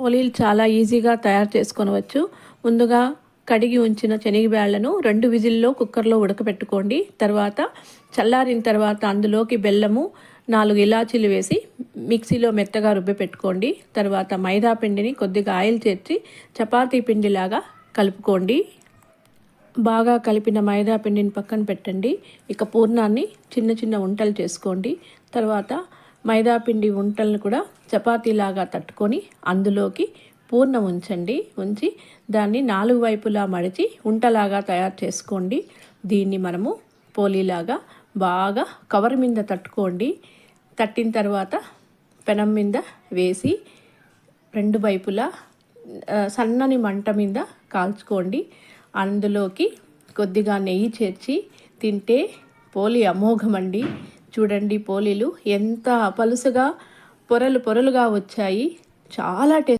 పోలీలు చాలా ఈజీగా తయారు చేసుకోవచ్చు ముందుగా కడిగి ఉంచిన శనగబ్యాళ్ళను రెండు విజిల్లో కుక్కర్లో ఉడకపెట్టుకోండి. తర్వాత చల్లారిన తర్వాత అందులోకి బెల్లము నాలుగు ఇలాచీలు వేసి మిక్సీలో మెత్తగా రుబ్బి పెట్టుకోండి. తర్వాత మైదా పిండిని కొద్దిగా ఆయిల్ చేర్చి చపాతీ పిండిలాగా కలుపుకోండి. బాగా కలిపిన మైదా పిండిని పక్కన పెట్టండి. ఇక పూర్ణాన్ని చిన్న చిన్న వంటలు చేసుకోండి. తర్వాత మైదాపిండి వంటలను ఉంటలను కూడా చపాతీలాగా తట్టుకొని అందులోకి పూర్ణం ఉంచండి. ఉంచి దాన్ని నాలుగు వైపులా మడిచి ఉంటలాగా తయారు చేసుకోండి. దీన్ని మనము పోలీలాగా బాగా కవర్ మీద తట్టుకోండి. తట్టిన తర్వాత పెనం మీద వేసి రెండు వైపులా సన్నని మంట మీద కాల్చుకోండి. అందులోకి కొద్దిగా నెయ్యి చేర్చి తింటే పోలి అమోఘమండి. చూడండి పోలీలు ఎంత పలుసగా పొరలు పొరలుగా వచ్చాయి. చాలా టేస్ట్